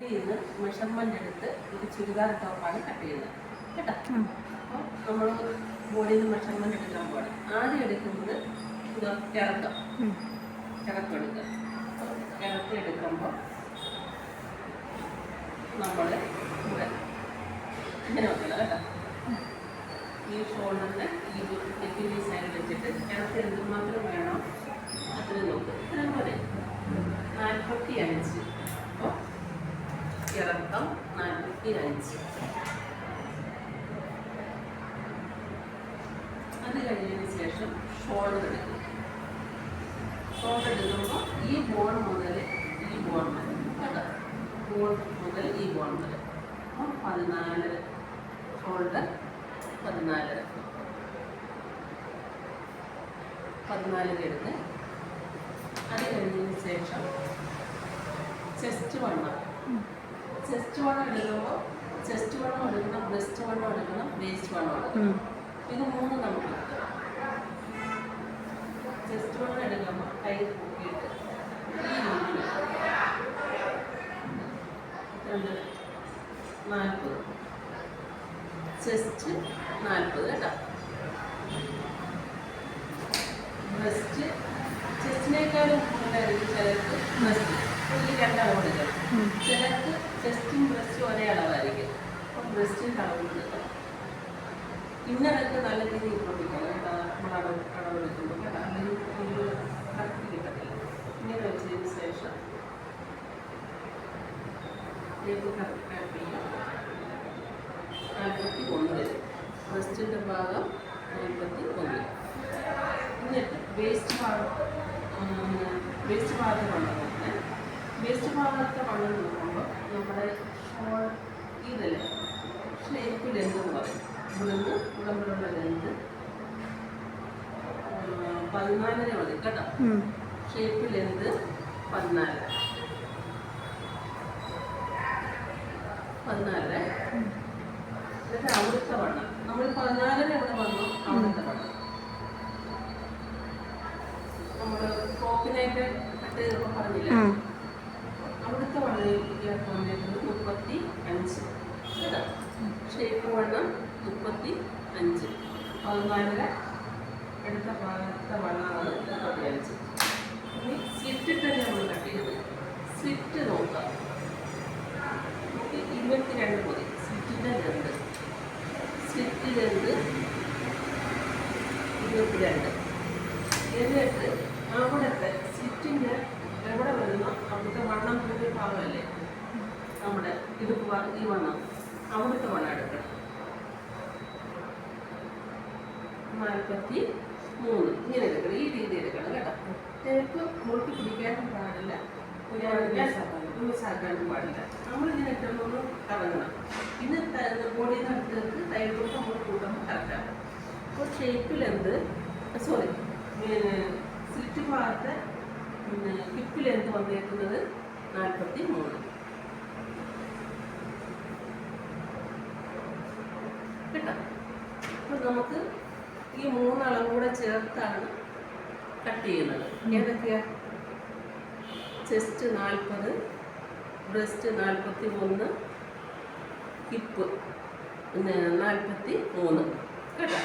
ചെയ്യുന്ന മെഷർമെന്റ് എടുത്ത് ഒരു ചുരിദാർ ടോപ്പാണ് കട്ട്? ചെയ്യുന്നത് കേട്ടോ അപ്പോൾ നമ്മൾ ബോഡിയിൽ നിന്ന് മെഷർമെന്റ് എടുക്കാൻ പോകണം ആദ്യം എടുക്കുന്നത് ഇത് ഇറക്കം. ഇറക്കം എടുക്കുക. ഇറക്കം എടുക്കുമ്പോൾ നമ്മൾ ഇവിടെ ഇങ്ങനെ വെക്കണം കേട്ടോ. ഈ ഷോൾഡറിന് ഈ നെക്കിന്റെ സൈഡ് വെച്ചിട്ട് ഇറക്കം എന്തുമാത്രം വേണോ അതിന് നോക്കുക ഇത്രയും പോലെ നാൽപ്പത്തി അഞ്ച്. ഇറക്കം നാൽപ്പത്തി അഞ്ച്. അത് കഴിഞ്ഞതിന് ശേഷം ഷോൾഡർ എടുക്കും. ഷോൾഡർ എടുക്കുമ്പോൾ ഈ ബോൺ മുതൽ ഈ ബോൺ വരെ ബോൺ മുതൽ ഈ ബോൺ വരെ അപ്പം പതിനാല് ഷോൾഡർ പതിനാല് പതിനാല് എടുത്ത് അത് കഴിഞ്ഞതിന് ശേഷം ചെസ്റ്റ് വണ്ണം. ചെസ്റ്റ് വണ്ണം എടുക്കുമ്പോൾ ചെസ്റ്റ് വണ്ണം എടുക്കണം ബ്രസ്റ്റ് വണ്ണം എടുക്കണം വേസ്റ്റ് വണ്ണം എടുക്കണം. ഇത് മൂന്ന് നമുക്ക് ചെസ്റ്റ് വണ്ണം എടുക്കുമ്പോൾ കൈ കൂട്ടിയിട്ട് രണ്ട് നാൽപ്പത്. ചെസ്റ്റ് നാൽപ്പത് കേട്ടോ. ബ്രസ്റ്റ് ചെസ്റ്റിനേക്കാളും കൂടുതലായിരിക്കും ചിലർക്ക് ബ്രസ്റ്റ്. ഈ രണ്ടാമത് എടുക്കണം. ചിലർക്ക് ചെസ്റ്റും ബ്രസ്റ്റും ഒരേ അളവായിരിക്കും അപ്പം ബ്രസ്റ്റിന്റെ അളവ് ഇന്നലൊക്കെ നല്ല രീതിയിൽ പൊട്ടിക്കണം കേട്ടോ. നമ്മൾ കേട്ടോ. ഒരു കറക്റ്റ് കിട്ടത്തില്ല. ഇങ്ങനെ വെച്ചതിന് ശേഷം നാൽപ്പത്തി ഒന്ന് ബ്രസ്റ്റിന്റെ ഭാഗം നാൽപ്പത്തി ഒന്ന് എന്നിട്ട് വേസ്റ്റ് ഭാഗം വേസ്റ്റ് ഭാഗത്ത് വണ്ണം വേസ്റ്റ് ഭാഗത്തെ വണ്ണം നമ്മുടെ ഷോൾ ഇതല്ലേ? ഷേപ്പ് ലെന്ത് എന്ന് പറയും? ഇവിടുന്ന് ഇവിടം ലെന്ത് പതിനാലര മതി കേട്ടോ. ഷേപ്പ് ലെന്ത് പതിനാലര. പതിനാലര. എന്നിട്ട് അവിടുത്തെ വണ്ണം. നമ്മൾ പതിനാലര എവിടെ വന്നു അവിടുത്തെ വണ്ണം നമ്മൾ ഫ്രോക്കിനായിട്ട് കട്ട് ചെയ്തപ്പോൾ പറഞ്ഞില്ല അവിടുത്തെ വണ്ണം വന്നിട്ടുണ്ട് മുപ്പത്തി അഞ്ച് കേട്ടോ ഷേപ്പ് വണ്ണം മുപ്പത്തി അഞ്ച് പതിനാലര എടുത്ത ഭാഗത്തെ വണ്ണമാണ് മുപ്പത്തി അഞ്ച് ഇനി സ്ലിറ്റിട്ടല്ലേ നമ്മൾ കട്ട് ചെയ്തത് സ്ലിറ്റ് നോക്കുക. നമുക്ക് ഇരുപത്തിരണ്ട് മതി. സ്ലിറ്റിന്റെ രണ്ട് സ്വിറ്റ് രണ്ട് ഇരുപത്തിരണ്ട്. എന്നിട്ട് അവിടുത്തെ സ്വിറ്റിന്റെ എവിടെ വരുന്നോ അവിടുത്തെ വണ്ണം കൂടിയ ഭാഗമല്ലേ? നമ്മുടെ വ- ഈ വണ്ണം. അവിടുത്തെ വണ്ണം എടുക്കണം. നാൽപ്പത്തി മൂന്ന് ഇങ്ങനെ എടുക്കണം. ഈ രീതി എടുക്കണം കേട്ടോ. തേപ്പ് മുറുക്കി പിടിക്കാനും പാടില്ല ലൂസാക്കാനും പാടില്ല. നമ്മളിങ്ങനെ ഇട്ടൊന്ന് കറങ്ങണം. പിന്നെ ബോഡിയിൽ നിന്ന് അടുത്തേക്ക് തൈരിലോട്ട് നമ്മൾ കൂട്ടുമ്പോൾ കറക്കാം. അപ്പോൾ ഷേപ്പിലെന്ത് സോറി സ്ലിറ്റ് ഭാഗത്തെ ഹിപ്പിലെന്ത് വന്നേക്കുന്നത്? നാൽപ്പത്തി മൂന്ന് കിട്ടാം? അപ്പം നമുക്ക് ഈ മൂന്നളം കൂടെ ചേർത്താണ് കട്ട് ചെയ്യുന്നത്. ഏതൊക്കെയാ? ചെസ്റ്റ് നാൽപ്പത് ബ്രസ്റ്റ് നാൽപ്പത്തി ഒന്ന് ഹിപ്പ് പിന്നെ നാൽപ്പത്തി മൂന്ന് കേട്ടോ?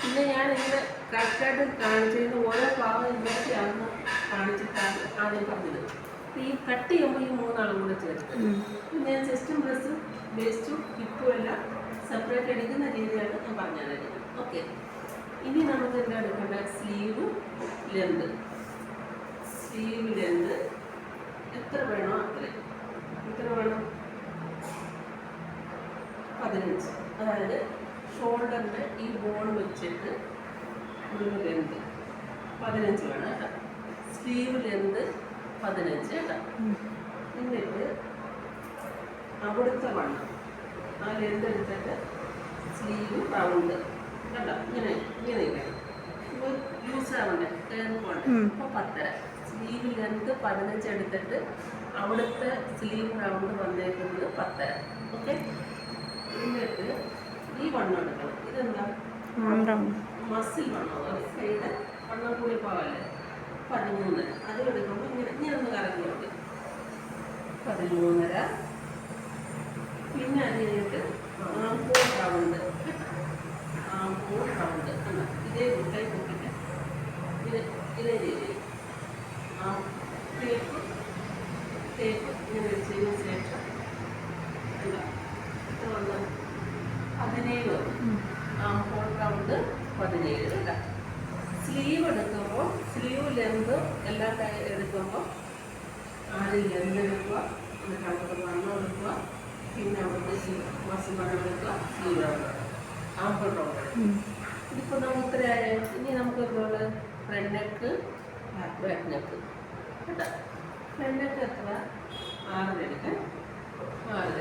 പിന്നെ ഞാൻ ഇങ്ങനെ കറക്റ്റായിട്ട് കാണിച്ചിരുന്ന ഓരോ ഭാഗം എന്തൊക്കെയാണെന്ന് കാണിച്ചിട്ടാണ് ആദ്യം പറഞ്ഞത്. ഈ കട്ട് ചെയ്യുമ്പോൾ ഈ മൂന്നാളും കൂടെ ചേർത്ത്. ഞാൻ ചെസ്റ്റും ബ്രസ്റ്റും വേസ്റ്റും ഹിപ്പും എല്ലാം സെപ്പറേറ്റ് എടുക്കുന്ന രീതിയാണ് ഞാൻ പറഞ്ഞത് ഓക്കെ. ഇനി നമുക്ക് എന്താണ് എടുക്കേണ്ടത് സ്ലീവ് ലെന്ത് സ്ലീവ് ലെന്ത് എത്ര വേണോ അത്രയും. എത്ര വേണം? പതിനഞ്ച്. അതായത് ഷോൾഡറിന്റെ ഈ ബോൺ വെച്ചിട്ട് ഒരു ലെന്ത് പതിനഞ്ച് വേണം കേട്ടോ. സ്ലീവ് ലെന്ത് പതിനഞ്ച് കേട്ടോ. എന്നിട്ട് അവിടുത്തെ വണ്ണം. ആ ലെന്ത് എടുത്തിട്ട് സ്ലീവ് റൗണ്ട്. കണ്ടോ? ഇങ്ങനെ ഇങ്ങനെ ഇരിക്കണം. യൂസ് ആവണ്ടേ? ടേൺ പോകണ്ടേ അപ്പോൾ പത്തര. സ്ലീവ് ലെങ്ത് പതിനഞ്ച് എടുത്തിട്ട് അവിടുത്തെ സ്ലീവ് റൗണ്ട് വന്നേക്കുന്നത് പത്തര ഓക്കെ എന്നിട്ട് ഈ വണ്ണം എടുക്കണം. ഇതെന്താ? മസിൽ വണ്ണം. ഒരു സൈഡ് വണ്ണം കൂടി പോകല്ലേ? പതിമൂന്നര അത് എടുക്കുമ്പോൾ ഇങ്ങനെ ഇങ്ങനെ ഒന്ന് കറങ്ങി നോക്കി. പതിമൂന്നര. പിന്നെ അതിനായിട്ട് ആംപൂർ റൗണ്ട് ആംപൂർ റൗണ്ട് ഇതേ കുട്ടി കുട്ടിക്ക്. ഇതേ രീതിയിൽ. ആദ്യം എന്തെടുക്കുക എന്നിട്ട് അവിടുത്തെ വണ്ണം എടുക്കുക പിന്നെ അവിടുത്തെ മസിമണം എടുക്കുക ആമ്പിൾ റൗണ്ട് ഇതിപ്പോൾ നമുക്ക് ഇനി നമുക്ക് എന്തുള്ള ഫ്രണ്ട് നെക്ക് ബാക്ക് നെക്ക് കേട്ടോ? ഫ്രണ്ട് നെക്ക് എത്ര? ആറര എടുക്കാൻ ആറര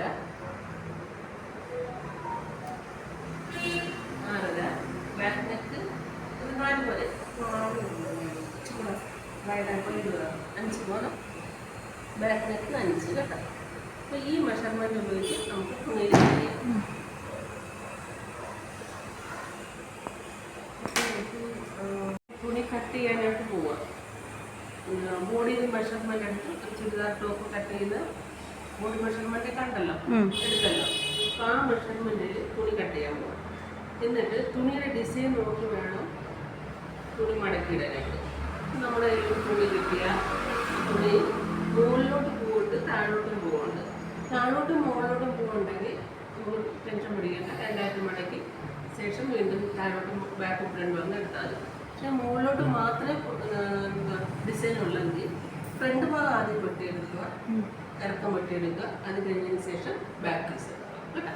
ആറര ബാക്ക് നെക്ക് ഒരു നാല് പോലെ. അഞ്ച് പോണം ബാക്ക് നെക്ക് അഞ്ച് കേട്ടോ. അപ്പോൾ ഈ മെഷർമെന്റ് ഉപയോഗിച്ച് നമുക്ക് തുണിയിൽ ചെയ്യാം. തുണി കട്ട് ചെയ്യാനായിട്ട് പോവാം. ബോഡി മെഷർമെന്റ് എടുത്ത് ചുരിദാർ ടോപ്പ് കട്ട് ചെയ്ത് ബോഡി മെഷർമെന്റ് കണ്ടല്ലോ എടുത്തല്ലോ. അപ്പോൾ ആ മെഷർമെന്റിൽ തുണി കട്ട് ചെയ്യാൻ പോവാം. എന്നിട്ട് തുണിയുടെ ഡിസൈൻ നോക്കി വേണം തുണി മടക്കിയിടാനായിട്ട്. നമ്മുടെ തുണി കിട്ടിയ തുണി മുകളിലോട്ട് പോയിട്ട് താഴോട്ടും പോകുന്നുണ്ട് താഴോട്ടും മുകളിലോട്ടും പോകുന്നുണ്ടെങ്കിൽ നമ്മൾ ടെൻഷൻ പിടിക്കേണ്ട. രണ്ടായിരത്തി മടക്കി ശേഷം വീണ്ടും താഴോട്ടും ബാക്ക് ഫ്രണ്ട് വന്ന് എടുത്താൽ മതി. പക്ഷെ മുകളിലോട്ട് മാത്രമേ ഡിസൈൻ ഉള്ളെങ്കിൽ ഫ്രണ്ട് ഭാഗം ആദ്യം വെട്ടിയെടുക്കുക ഇറക്കം വെട്ടിയെടുക്കുക അത് കഴിഞ്ഞതിന് ശേഷം ബാക്ക് പീസ് കേട്ടോ?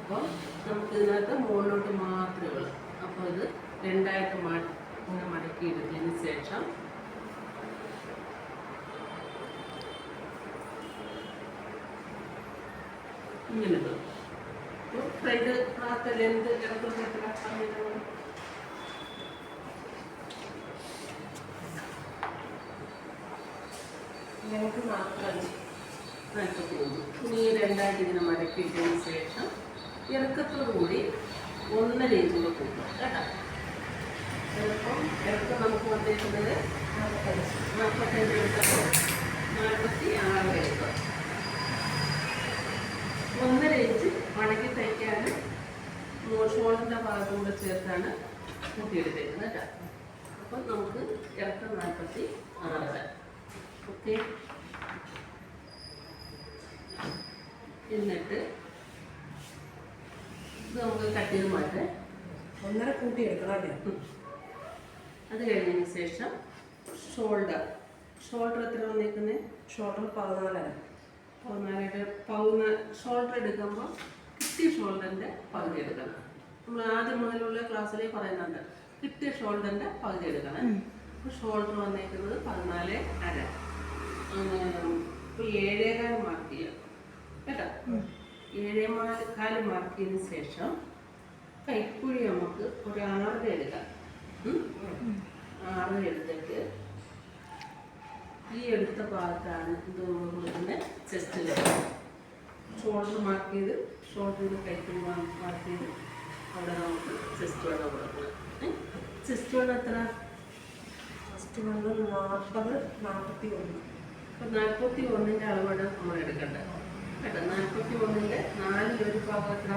അപ്പോൾ നമുക്ക് ഇതിനകത്ത് മുകളിലോട്ട് മാത്രമേ ഉള്ളൂ. അപ്പോൾ ഇത് രണ്ടായിട്ട് മടക്കി എടുത്തതിന് ശേഷം ഇങ്ങനെ ഇടും അപ്പോൾ ഫ്രണ്ട് ഭാഗത്തെ ലെന്ത് എത്ര പറഞ്ഞിട്ടുണ്ട് ഞങ്ങൾക്ക് നാൽപ്പത്തഞ്ച് നാൽപ്പത്തിയഞ്ച് ഇനി ഈ രണ്ടായിട്ട് ഇങ്ങനെ മടക്കിയിട്ടതിന് ശേഷം ഇറക്കത്തോടു കൂടി ഒന്നര ഇഞ്ച് കൂടെ കൂട്ടും കേട്ടോ? ചിലപ്പം ഇറക്കം നമുക്ക് വന്നിരിക്കുന്നത് നാൽപ്പത്തഞ്ച്. എടുത്തപ്പോൾ നാൽപ്പത്തി ആറ് എടുക്കുക ഒന്നര ഇഞ്ച് മടക്കി തയ്ക്കാൻ ഷോളിന്റെ ഭാഗം കൂടെ ചേർത്താണ് കൂട്ടിയെടുത്തേക്കുന്നത് കേട്ടോ. അപ്പം നമുക്ക് ഇറക്കം നാൽപ്പത്തി ആറ്. ഓക്കെ. എന്നിട്ട് ഇത് നമുക്ക് കട്ട് ചെയ്ത് മാറ്റാം. ഒന്നര കൂട്ടിയെടുക്കണം അല്ലേ? അത് കഴിഞ്ഞതിന് ശേഷം ഷോൾഡർ. ഷോൾഡർ എത്ര വന്നിരിക്കുന്നത് ഷോൾഡർ പതിനാലര. പതിനാലായിട്ട് പൗന ഷോൾഡർ എടുക്കുമ്പോൾ കിട്ടിയ ഷോൾഡറിന്റെ പകുതി എടുക്കണം. നമ്മൾ ആദ്യം മുതലുള്ള ക്ലാസ്സിലെ പറയുന്നുണ്ട് കിട്ടിയ ഷോൾഡറിന്റെ പകുതി എടുക്കണം. അപ്പോൾ ഷോൾഡർ വന്നേക്കുന്നത് പതിനാല് അര. ഇപ്പോൾ ഏഴേകാൽ മാർക്ക് ചെയ്യാം കേട്ടോ? ഏഴേ ഏഴേകാൽ മാർക്ക് ചെയ്തതിന് ശേഷം കൈക്കുഴി നമുക്ക് ഒരു ആറര എടുക്കാം ആറ് ആറര എടുത്തിട്ട് ഈ എടുത്ത ഭാഗത്താണ് ഇത് കൊടുക്കുന്നത് കൊടുക്കുന്ന ചെസ്റ്റിൽ ഷോൾഡർ മാർക്ക് ചെയ്ത് ഷോൾഡറിൽ കൈക്കുഴി മാർക്ക് ചെയ്ത് അവിടെ നമുക്ക് ചെസ്റ്റ് വേണം കൊടുക്കണം ചെസ്റ്റ് വേണം എത്ര? ഫസ്റ്റ് വന്ന് നാൽപ്പത് നാൽപ്പത്തി ഒന്ന് അപ്പം നാൽപ്പത്തി ഒന്നിന്റെ അളവാണ് നമ്മൾ എടുക്കേണ്ടത് കേട്ടോ നാൽപ്പത്തി ഒന്നിന്റെ നാലിലൊരു ഭാഗം എത്ര?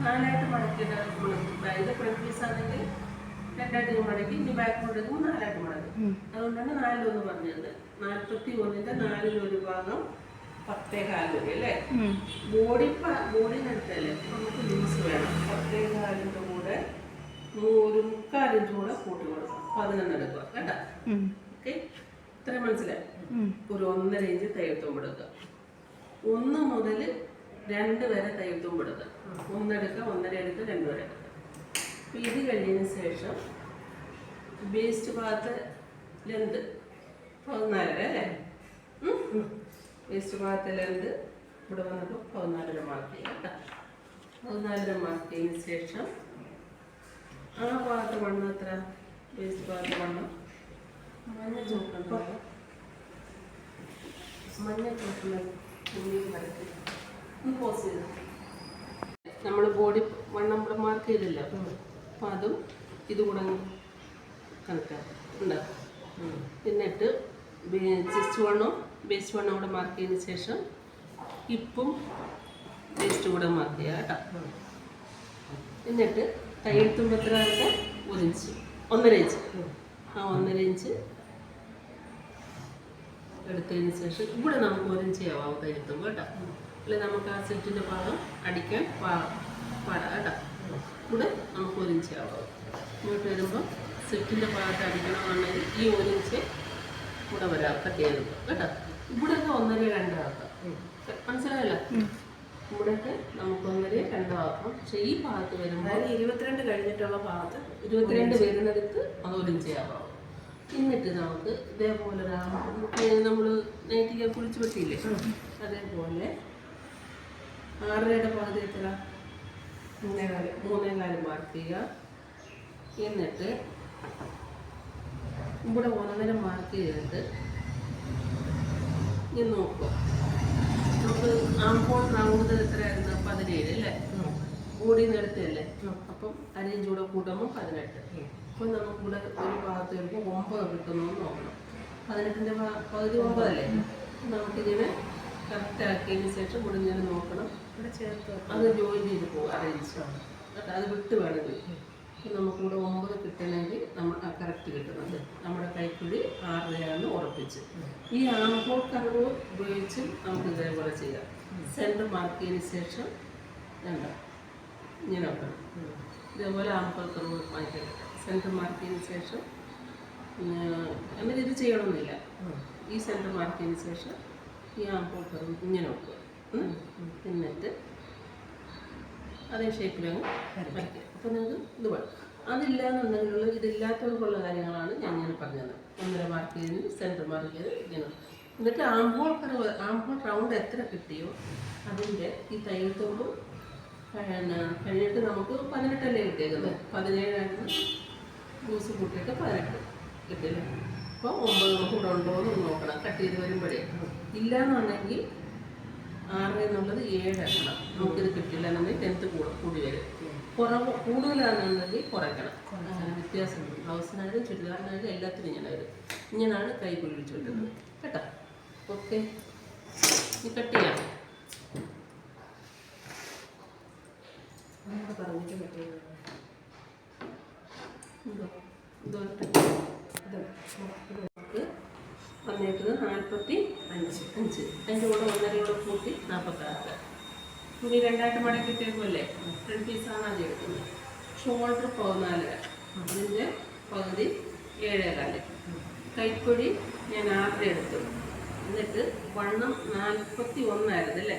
നാലായിട്ട് മടക്കിയിട്ട് നമ്മൾ ഇത് ഫ്രണ്ട് പീസ് ആണെങ്കിൽ രണ്ടായിട്ട് മടക്കി ഇനി ബാക്ക് മുടക്കുമ്പോൾ നാലായിട്ട് മടക്കും അതുകൊണ്ടാണ് നാലിലൊന്ന് പറഞ്ഞത്. നാൽപ്പത്തി ഒന്നിന്റെ നാലിലൊരു ഭാഗം വരെ അല്ലേ? ബോഡി ബോഡിനടുത്തല്ലേ നമുക്ക് ലൂസ് വേണം. കൂടെ ഒരു കൂടെ കൂട്ടി കൊടുക്കണം. പതിനൊന്ന് എടുക്കുക കേട്ടോ? ഓക്കെ? ഇത്രയും മനസ്സിലായി? ഒരു ഒന്നര ഇഞ്ച് തയ്യത്തും എടുക്കുക ഒന്ന് മുതൽ രണ്ട് വരെ തയ്യത്തും എടുക്കുക ഒന്നെടുക്കുക ഒന്നര എടുക്കുക രണ്ട് വരെ എടുക്കുക. ഇത് കഴിഞ്ഞതിന് ശേഷം വേസ്റ്റ് ഭാഗത്ത് ലെന്ത് പതിനാലര അല്ലേ? വേസ്റ്റ് ഭാഗത്തെല്ലാം ലെന്ത് ഇവിടെ വന്നപ്പോൾ പതിനാലര മാർക്ക് ചെയ്യാം കേട്ടോ. പതിനാലര മാർക്ക് ചെയ്തതിന് ശേഷം ആ ഭാഗത്ത് വണ്ണം എത്ര? വേസ്റ്റ് ഭാഗത്ത് വണ്ണം. മഞ്ഞ ചോക്കുണ്ടോ മഞ്ഞ ഒന്ന് പോസ് ചെയ്തു? നമ്മൾ ബോഡി വണ്ണം ഇവിടെ മാർക്ക് ചെയ്തില്ല? അപ്പം അതും ഇത് കൂടെ ഉണ്ടാക്കാം ഉണ്ടാക്കും എന്നിട്ട് ചെസ്റ്റ് വണ്ണും വേസ്റ്റ് വണ്ണും കൂടെ മാർക്ക് ചെയ്തതിന് ശേഷം ഇപ്പും വേസ്റ്റ് കൂടെ മാർക്ക് ചെയ്യുക കേട്ടോ. എന്നിട്ട് തയ്യൽ തുമ്പത്തിനകത്ത് ഒരു ഇഞ്ച് ഒന്നര ഇഞ്ച് ആ ഒന്നര ഇഞ്ച് എടുത്തതിന് ശേഷം ഇവിടെ നമുക്ക് ഒരു ഇഞ്ച് ആവാം തയ്യൽ കേട്ടോ. അല്ലെ? നമുക്ക് ആ സെറ്റിന്റെ ഭാഗം അടിക്കാൻ പാ പാടാം കേട്ടോ. ഇവിടെ നമുക്ക് ഒരു ഇഞ്ച് ആവാം. ഇങ്ങോട്ട് വരുമ്പോൾ സെറ്റിന്റെ ഭാഗത്ത് അടിക്കണമെന്നുണ്ടെങ്കിൽ ഈ ഒരു ഇഞ്ച് ഇവിടെ വരാം കട്ട് ചെയ്ത് കേട്ടോ. ഇവിടെയൊക്കെ ഒന്നര രണ്ടാക്കാം. മനസ്സിലായല്ലോ? ഇവിടെയൊക്കെ നമുക്ക് ഒന്നര രണ്ടാക്കാം. പക്ഷെ ഈ ഭാഗത്ത് വരുമ്പോൾ അതായത് ഇരുപത്തിരണ്ട് കഴിഞ്ഞിട്ടുള്ള ഭാഗത്ത് ഇരുപത്തിരണ്ട് വരുന്നിടത്ത് അത് ഒരു ഇഞ്ചാവാം എന്നിട്ട് നമുക്ക് ഇതേപോലെ നമ്മൾ നൈറ്റിക്ക് കുളിച്ച് വെട്ടിയില്ലേ അതേപോലെ ആറരയുടെ പകുതി എത്ര? മൂന്നേകാൽ മൂന്നേ കാലം മാർക്ക് ചെയ്യുക. എന്നിട്ട് ഇവിടെ ഒന്നര മാർക്ക് ചെയ്തിട്ട് ഇനി നോക്കും. നമുക്ക് ആമ്പോൾ റൗണ്ട് എത്രയായിരുന്നു? പതിനേഴ് അല്ലേ? കൂടി നിരത്തിയല്ലേ അപ്പം അരയും ചൂടെ കൂട്ടുമ്പോൾ പതിനെട്ട്. അപ്പം നമുക്കിവിടെ ഒരു ഭാഗത്ത് വരുമ്പോൾ ഒമ്പത് കിട്ടുന്നു എന്ന് നോക്കണം. പതിനെട്ടിന്റെ പകുതി ഒമ്പതല്ലേ? നമുക്കിങ്ങനെ കറക്റ്റ് ആക്കിയതിന് ശേഷം ഇവിടെ ഇങ്ങനെ നോക്കണം. ഇവിടെ ചേർത്ത് അത് ജോയിൻ ചെയ്ത് പോകും കേട്ടോ അത് വിട്ട് വേണമെങ്കിൽ ഇപ്പം നമുക്കിവിടെ ഒമ്പത് കിട്ടണമെങ്കിൽ നമ്മൾ കറക്റ്റ് കിട്ടുന്നത്. നമ്മുടെ കൈക്കുഴി ആറരയാണെന്ന് ഉറപ്പിച്ച്. ഈ ആമ്പോൾ കർവ് ഉപയോഗിച്ച് നമുക്ക് ഇതേപോലെ ചെയ്യാം. സെന്റർ മാർക്ക് ചെയ്തതിന് ശേഷം വേണ്ട ഇങ്ങനെ വെക്കണം. ഇതേപോലെ ആമ്പോൾ കർവ് മാറ്റിയെടുക്കാം സെന്റർ മാർക്ക് ചെയ്തതിന് ശേഷം അങ്ങനെ ഇത് ചെയ്യണമെന്നില്ല. ഈ സെന്റർ മാർക്ക് ചെയ്തതിന് ശേഷം ഈ ആമ്പോൾ കർവ് ഇങ്ങനെ വെക്കുക. എന്നിട്ട് അതേ ഷേപ്പിലങ്ങ് വരയ്ക്കുക. അപ്പോൾ നിങ്ങൾക്ക് ഇത് വേണം. അതില്ല എന്നുണ്ടെങ്കിലുള്ള ഇതില്ലാത്തവർക്കുള്ള കാര്യങ്ങളാണ് ഞാൻ ഇങ്ങനെ പറഞ്ഞത്. ഒന്നര മാർക്ക് ചെയ്തതിന് സെന്റർ മാർക്ക് ചെയ്ത് ഇങ്ങനെ. എന്നിട്ട് ആംബോൾ കർവ് ആംബോൾ റൗണ്ട് എത്ര കിട്ടിയോ അതിന്റെ ഈ തയ്യൽ തുമ്പ് കഴിഞ്ഞിട്ട് നമുക്ക് പതിനെട്ടല്ലേ കിട്ടിയേക്കുന്നത്? പതിനേഴായിരുന്നു. ജ്യൂസ് കൂട്ടിയിട്ട് പതിനെട്ട് കിട്ടിയില്ല? അപ്പോൾ ഒമ്പത് നമുക്ക് ഉണ്ടോ എന്ന് നോക്കണം. കട്ട് ചെയ്ത് വരുമ്പോഴേ. ഇല്ല എന്നുണ്ടെങ്കിൽ ആറ് എന്നുള്ളത് ഏഴ് എണ്ണം നമുക്കിത് കിട്ടില്ലെന്നുണ്ടെങ്കിൽ ടെൻത്ത് കൂടും കൂടി വരും. കുറവ് കൂടുതലാണെന്നുണ്ടെങ്കിൽ കുറയ്ക്കണം. അങ്ങനെ വ്യത്യാസമുണ്ട്. ബ്ലൗസിനായാലും ചുരിദാറിനായാലും എല്ലാത്തിനും ഇങ്ങനെ വരും. ഇങ്ങനെയാണ് കൈ കുഴിച്ചു വിട്ടുന്നത് കേട്ടോ? ഓക്കെ. ഈ കട്ട് ചെയ്യാം. പറഞ്ഞിട്ട് ഇത് നമുക്ക് വന്നേക്കുന്നത് നാൽപ്പത്തി അഞ്ച്. അഞ്ച്. അതിന്റെ കൂടെ ഒന്നരയോടെ കൂട്ടി നാൽപ്പത്താറ് തുണി രണ്ടായിട്ട് മടക്കിട്ടേക്കുമല്ലേ ഫ്രണ്ട് പീസാണ് ആദ്യം എടുക്കുന്നത്. ഷോൾഡർ പതിനാലര അതിന്റെ പകുതി ഏഴേകാൽ കൈപ്പൊടി ഞാൻ ആറര എടുത്തു. എന്നിട്ട് വണ്ണം നാൽപ്പത്തി ഒന്നായിരുന്നു അല്ലേ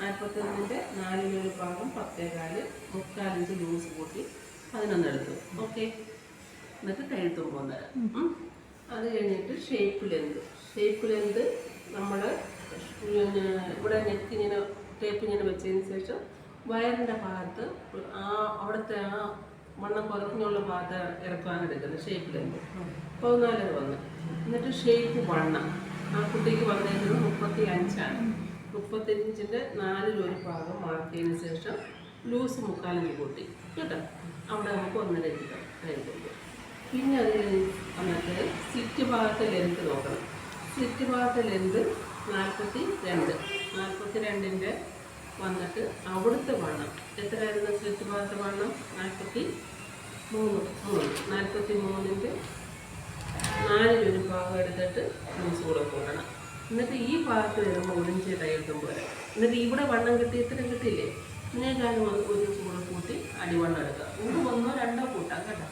നാൽപ്പത്തി ഒന്നിന്റെ നാലിലൊരു ഭാഗം പത്തേകാൽ മുക്കാലഞ്ച് ലൂസ് കൂട്ടി പതിനൊന്ന് എടുത്തു. ഓക്കെ. എന്നിട്ട് കഴുത്തും പോകുന്നേരം അത് കഴിഞ്ഞിട്ട് ഷേപ്പ് ലെന്ത് ഷേപ്പ് ലെന്ത് നമ്മൾ ഇവിടെ നെക്ക് ഇങ്ങനെ ടേപ്പ് ഇങ്ങനെ വെച്ചതിന് ശേഷം വയറിന്റെ ഭാഗത്ത് ആ അവിടുത്തെ ആ വണ്ണം കുറഞ്ഞുള്ള ഭാഗത്ത് ഇറക്കാണ് എടുക്കുന്നത് ഷേപ്പ് ലെന്ത് പതിനാല് വന്ന്. എന്നിട്ട് ഷേപ്പ് വണ്ണം. ആ കുട്ടിക്ക് വന്നേക്കുന്നത് മുപ്പത്തി അഞ്ചാണ് മുപ്പത്തഞ്ചിന്റെ നാലിലൊരു ഭാഗം ചെയ്തതിന് ശേഷം ലൂസ് മുക്കാലഞ്ച് കൂട്ടി. കേട്ടോ? അവിടെ നമുക്ക് ഒന്നര ഇഞ്ച് കഴിക്കുമ്പോൾ പിന്നെ അത് വന്നിട്ട് ഭാഗത്ത് ഭാഗത്തെ ലെന്ത് നോക്കണം. സിറ്റ് ഭാഗത്തെ ലെന്ത് നാൽപ്പത്തി രണ്ട് നാൽപ്പത്തി രണ്ടിന്റെ വന്നിട്ട് അവിടുത്തെ വണ്ണം. എത്രയായിരുന്നു സിറ്റ് ഭാഗത്തെ വണ്ണം? നാൽപ്പത്തി മൂന്ന്. മൂന്ന് നാൽപ്പത്തി മൂന്നിന്റെ നാലിലൊരു ഭാഗം എടുത്തിട്ട് ജ്യൂസ് കൂടെ കൂട്ടണം. എന്നിട്ട് ഈ ഭാഗത്ത് വരുമ്പോൾ ഒഴിഞ്ചിട്ടായിട്ടും ടൈൽത്തും പോലെ എന്നിട്ട് ഇവിടെ വണ്ണം കിട്ടി ഇത്രയും കിട്ടിയില്ലേ? ഇതിനേക്കാളും ഒരു കൂടെ കൂട്ടി അടിവെള്ളം എടുക്കുക. ഇത് ഒന്നോ രണ്ടോ കൂട്ടാം കേട്ടോ.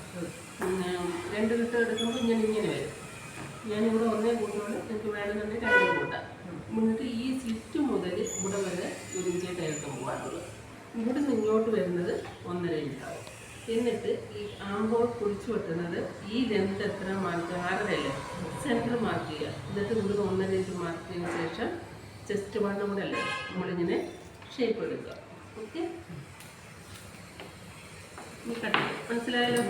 രണ്ട് കിട്ട എടുക്കുമ്പോൾ ഇങ്ങനെ ഇങ്ങനെ വരും. ഞാനിവിടെ ഒന്നേ കൂട്ടുകൊണ്ട് എനിക്ക് വേണമെന്നുണ്ടെങ്കിൽ രണ്ടും കൂട്ടാം. എന്നിട്ട് ഈ സിറ്റ് മുതൽ ഇവിടെ വരെ ഒരു ഇഞ്ച് ടൈൽത്തും പോകാനുള്ളത് ഇവിടെ നിന്ന് ഇങ്ങോട്ട് വരുന്നത് ഒന്നര ഇഞ്ചാവും എന്നിട്ട് ഈ ആമ്പോൾ കുഴിച്ചു വെട്ടുന്നത് ഈ ലെന്ത് എത്ര മാർക്ക് ആറരല്ലേ സെന്റർ മാർക്ക് ചെയ്യുക. എന്നിട്ട് ഇവിടെ ഒന്നര ഇഞ്ച് മാർക്ക് ശേഷം ചെസ്റ്റ് വണ്ണം കൂടെ അല്ലേ? നമ്മളിങ്ങനെ ഷേപ്പ് എടുക്കുക. ഓക്കെ. മനസ്സിലായല്ലോ?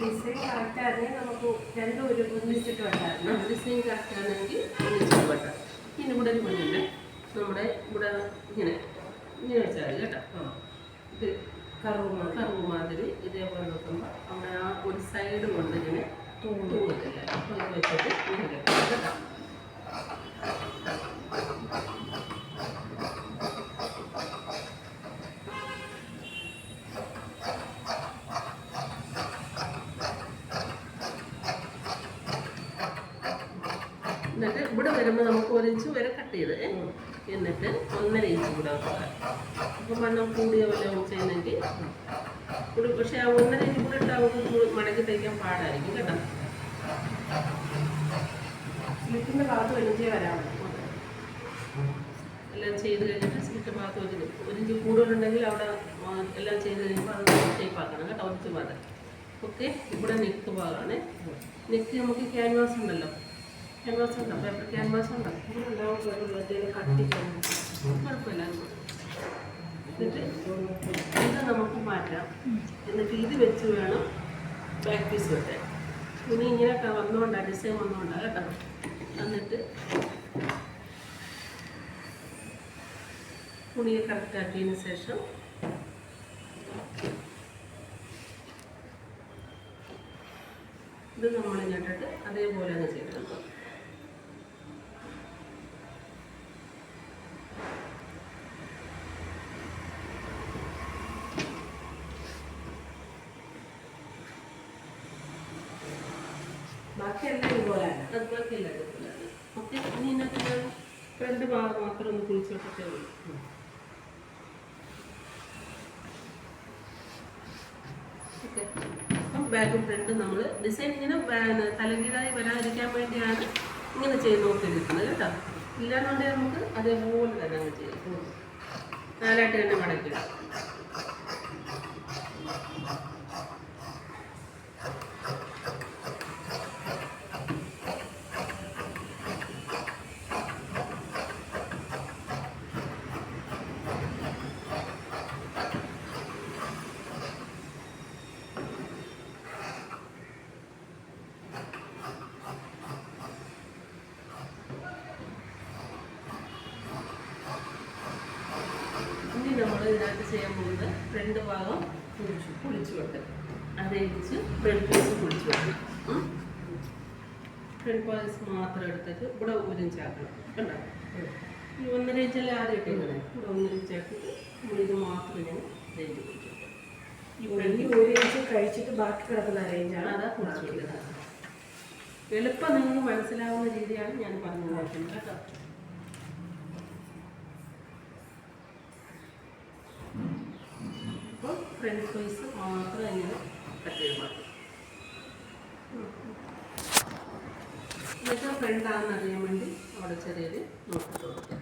ഡിസൈൻ കറക്റ്റ് ആണെങ്കിൽ നമുക്ക് രണ്ടും ഒരു ഒന്നിച്ചിട്ട് വെട്ടായിരുന്നു ഡിസൈൻ കറക്റ്റ് ആണെങ്കിൽ ഒന്നിച്ച് വെട്ടാം പിന്നെ ഇവിടെ ഒരു പണിയുണ്ട് നമ്മുടെ ഇവിടെ ഇങ്ങനെ ഇങ്ങനെ വെച്ചാൽ കേട്ടോ. ഇത് കറുവ കറുവ് മാതിരി ഇതേപോലെ വെക്കുമ്പോൾ അവിടെ ആ ഒരു സൈഡ് കൊണ്ട് ഇങ്ങനെ തൂങ്ങത്തില്ല അപ്പോൾ ഇത് വെച്ചിട്ട് ഇങ്ങനെ കെട്ടാം കേട്ടോ എന്നിട്ട് ഇവിടെ വരുമ്പോൾ നമുക്ക് ഒരു ഇഞ്ച് വരെ കട്ട് ചെയ്ത്? എന്നിട്ട് ഒന്നര ഇഞ്ച് കൂടെ വെക്കുക അപ്പോൾ വണ്ണം കൂടിയ വല്ലതും ఇప్పుడు പക്ഷേ ആ ഒന്നര ഇഞ്ച് കൂടെ ഇട്ട് നമുക്ക് മടക്കി തയ്ക്കാൻ പാടായിരിക്കും കേട്ടോ. സ്ലിപ്പിന്റെ ഭാഗത്ത് ഒരിഞ്ചേ വരാമോ എല്ലാം ചെയ്ത് കഴിഞ്ഞിട്ട് സ്ലിറ്റ് ഭാഗത്ത് ഒരു ഒരിഞ്ച് കൂടുതലുണ്ടെങ്കിൽ അവിടെ എല്ലാം ചെയ്ത് കഴിയുമ്പോൾ അത് ഷേപ്പ് ആക്കണം കേട്ടോ ഒറ്റ ഭാഗം ഓക്കെ ഇവിടെ നെക്ക് ഭാഗമാണ് നെക്ക് നമുക്ക് ക്യാൻവാസ് ഉണ്ടല്ലോ. ക്യാൻവാസ് ഉണ്ടോ? പേപ്പർ ക്യാൻവാസ് ഉണ്ടോ? കട്ടിക്കണം കുഴപ്പമില്ല. എന്നിട്ട് ഇത് നമുക്ക് മാറ്റാം. എന്നിട്ട് ഇത് വെച്ച് വേണം ബാക്ക് പീസ് വെട്ടാൻ തുണി ഇങ്ങനെ വന്നുകൊണ്ടാണ് ഡിസൈൻ വന്നുകൊണ്ടാണ് കേട്ടോ. എന്നിട്ട് തുണിയെ കറക്റ്റാക്കിയതിന് ശേഷം ഇത് നമ്മൾ ഇങ്ങോട്ടിട്ട് അതേപോലെ തന്നെ ചെയ്തെടുക്കും ബാക്കിയെല്ലാം ഇതുപോലെയാണ് അതുപോലത്തെ എല്ലാം എടുക്കില്ല ഓക്കെ ഇനി ഇതിനകത്ത് ഞാൻ ഫ്രണ്ട് ഭാഗം മാത്രം അപ്പം ബാക്കും ഫ്രണ്ടും നമ്മൾ ഡിസൈൻ ഇങ്ങനെ തലകീഴായി വരാതിരിക്കാൻ വേണ്ടിയാണ് ഇങ്ങനെ ചെയ്ത് നോക്കിയിരിക്കുന്നത് കേട്ടോ. ഇല്ലാന്നുണ്ടെങ്കിൽ നമുക്ക് അതേപോലെ തന്നെ അങ്ങ് ചെയ്യാം നാലായിട്ട് തന്നെ മടക്കിയിടാം ഇനി നമ്മൾ ഇതിനകത്ത് ചെയ്യാൻ ഫ്രണ്ട് ഭാഗം കുളിച്ചു കുളിച്ചു വെട്ട് അതേച്ച് ഫ്രണ്ട് പീസ് കുളിച്ചു. ഫ്രണ്ട് പീസ് മാത്രം എടുത്തിട്ട് ഇവിടെ ആക്കണം കണ്ടോ? ഈ ഒന്നര ഇഞ്ചല്ലേ ആദ്യം ഇട്ടേക്കുന്നത് ഇവിടെ ഒന്നര ഇഞ്ച് ആക്കിയിട്ട് ഇവിടെ മാത്രം ഞാൻ റേഞ്ച് ഈ ഈ ഒരു ഇഞ്ച് കഴിച്ചിട്ട് ബാക്കി കിടക്കുന്ന റേഞ്ചാണ് അതാ കുളിച്ചു വെക്കുന്നത് എളുപ്പം നിങ്ങൾക്ക് മനസ്സിലാവുന്ന രീതിയാണ് ഞാൻ പറഞ്ഞു നോക്കുന്നത് കേട്ടോ അപ്പോൾ ഫ്രണ്ട് പീസ് മാത്രം ഇങ്ങനെ കട്ട് ചെയ്ത് മാറ്റും എന്നിട്ട് ഫ്രണ്ടാണെന്ന് അറിയാൻ വേണ്ടി അവിടെ ചെറിയൊരു നോക്കിട്ട് കൊടുക്കാം.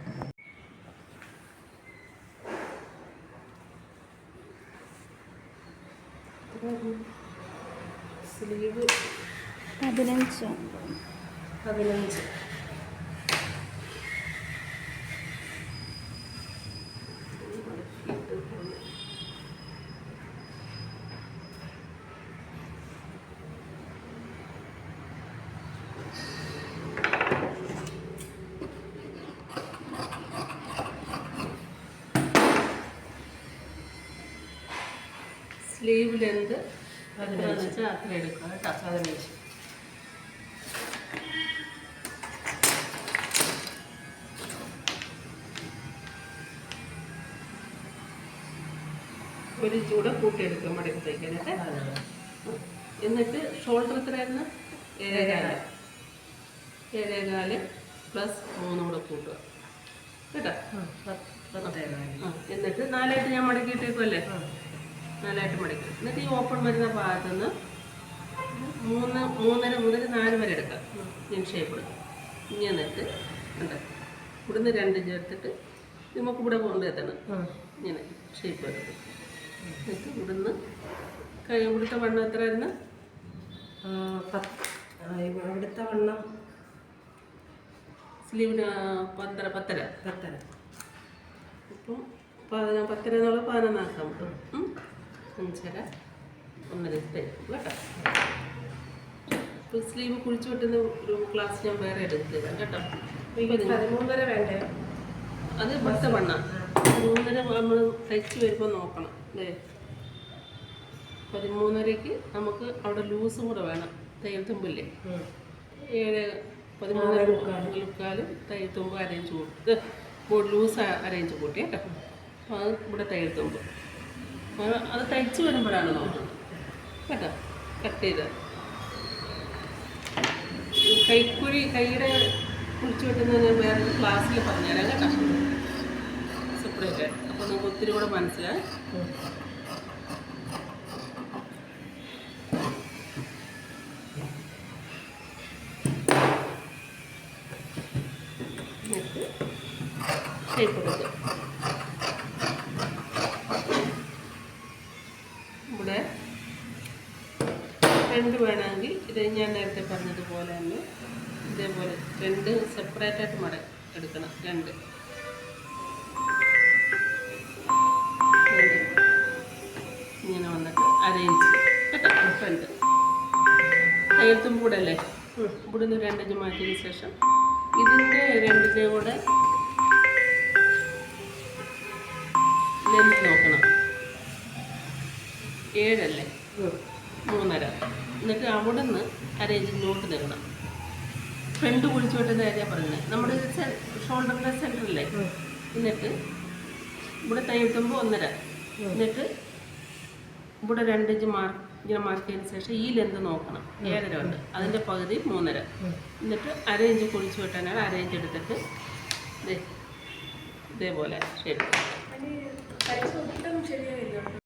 സ്ലീവ് പതിനഞ്ച്. പതിനഞ്ച്. ഒരു കൂട്ടിയെടുക്കും മടക്കത്തേക്കിനൊക്കെ എന്നിട്ട് ഷോൾഡർ എത്രയായിരുന്നു ഏഴേകാൽ. ഏഴേകാൽ പ്ലസ് മൂന്നും കൂടെ കൂട്ടുക. കേട്ടോ? എന്നിട്ട് നാലായിട്ട് ഞാൻ മടക്കിയിട്ടേക്കുമല്ലേ നാലായിട്ട് മടക്കി. എന്നിട്ട് ഈ ഓപ്പൺ വരുന്ന ഭാഗത്ത് നിന്ന് മൂന്ന് മൂന്നര മുതൽ നാല് വരെ എടുക്കാം ഞാൻ ഷേപ്പ് എടുക്കാം ഇനി എന്നിട്ട് ഉണ്ട് ഇവിടുന്ന് രണ്ട് ചേർത്തിട്ട് നമുക്ക് ഇവിടെ കൊണ്ടെത്തണം ഇങ്ങനെ ഷേപ്പ് എടുക്കും എന്നിട്ട് ഇവിടുന്ന് ഇവിടുത്തെ വണ്ണം എത്രയായിരുന്നു? ഇവിടുത്തെ വണ്ണം സ്ലീവിന് പത്തര പത്തര. പത്തര. അപ്പം പതിന പത്തര എന്നുള്ള പതിനൊന്നാക്കാം. അഞ്ചര ഒന്നര കേട്ടോ? ഇപ്പോൾ സ്ലീവ് കുഴിച്ചു വിട്ടുന്ന ഒരു ക്ലാസ് ഞാൻ വേറെ എടുക്കുക കേട്ടോ? പതിമൂന്നര വേണ്ടേ? അത് പത്ത് വണ്ണ. പതിമൂന്നര നമ്മൾ തയ്ച്ച് വരുമ്പോൾ നോക്കണം അല്ലേ പതിമൂന്നരയ്ക്ക് നമുക്ക് അവിടെ ലൂസും കൂടെ വേണം തയ്യൽ തുമ്പില്ലേ? ഏഴ് പതിമൂന്നര മുക്കാലും. തയ്യൽ തുമ്പ് അരേഞ്ച് കൂട്ടി ലൂസ് അരേഞ്ച് കൂട്ടി കേട്ടോ. അപ്പോൾ അത് ഇവിടെ തയ്യൽ തുമ്പ്. അത് തയ്ച്ച് വരുമ്പോഴാണ് നോക്കുന്നത്. കേട്ടോ? കട്ട് ചെയ്ത്. കൈക്കുഴി കൈയുടെ കുളിച്ചു വെട്ടുന്നതിന് വേറെ ക്ലാസ്സിൽ പറഞ്ഞുതരാം കേട്ടോ. ആയിട്ട് അപ്പോൾ നമുക്ക് ഒത്തിരി കൂടെ മനസ്സിലായി. ഷേപ്പ് കൊടുക്കുക ഇവിടെ രണ്ട് വേണമെങ്കിൽ ഇത് ഞാൻ നേരത്തെ പറഞ്ഞതുപോലെ തന്നെ ഇതേപോലെ രണ്ട് സെപ്പറേറ്റ് ആയിട്ട് മട എടുക്കണം. രണ്ട്. കയ്യെത്തും കൂടെ അല്ലേ ഇവിടെ നിന്ന് രണ്ടഞ്ച് മാറ്റിയതിന് ശേഷം ഇതിന്റെ രണ്ടിന്റെ കൂടെ ലെന്ത് നോക്കണം. ഏഴല്ലേ? മൂന്നര. എന്നിട്ട് അവിടെ നിന്ന് അരയിഞ്ച് നോട്ട് തരണം ഫ്രണ്ട് കുളിച്ചു വിട്ടുന്ന കാര്യം പറഞ്ഞത് നമ്മുടെ ഷോൾഡറിന്റെ സെന്ററില്ലേ എന്നിട്ട് ഇവിടെ തൈ കിട്ടുമ്പോൾ ഒന്നര. എന്നിട്ട് ഇവിടെ രണ്ടിഞ്ച് മാർക്ക് ഇങ്ങനെ മാറ്റിയതിന് ശേഷം ഈ ലെന്ത് നോക്കണം. ഏഴര ഉണ്ട്. അതിന്റെ പകുതി മൂന്നര. എന്നിട്ട് അര ഇഞ്ച് കുഴിച്ചു വിട്ടാനാണ് അര ഇഞ്ച് എടുത്തിട്ട് ദേ ഇതേപോലെ ശരി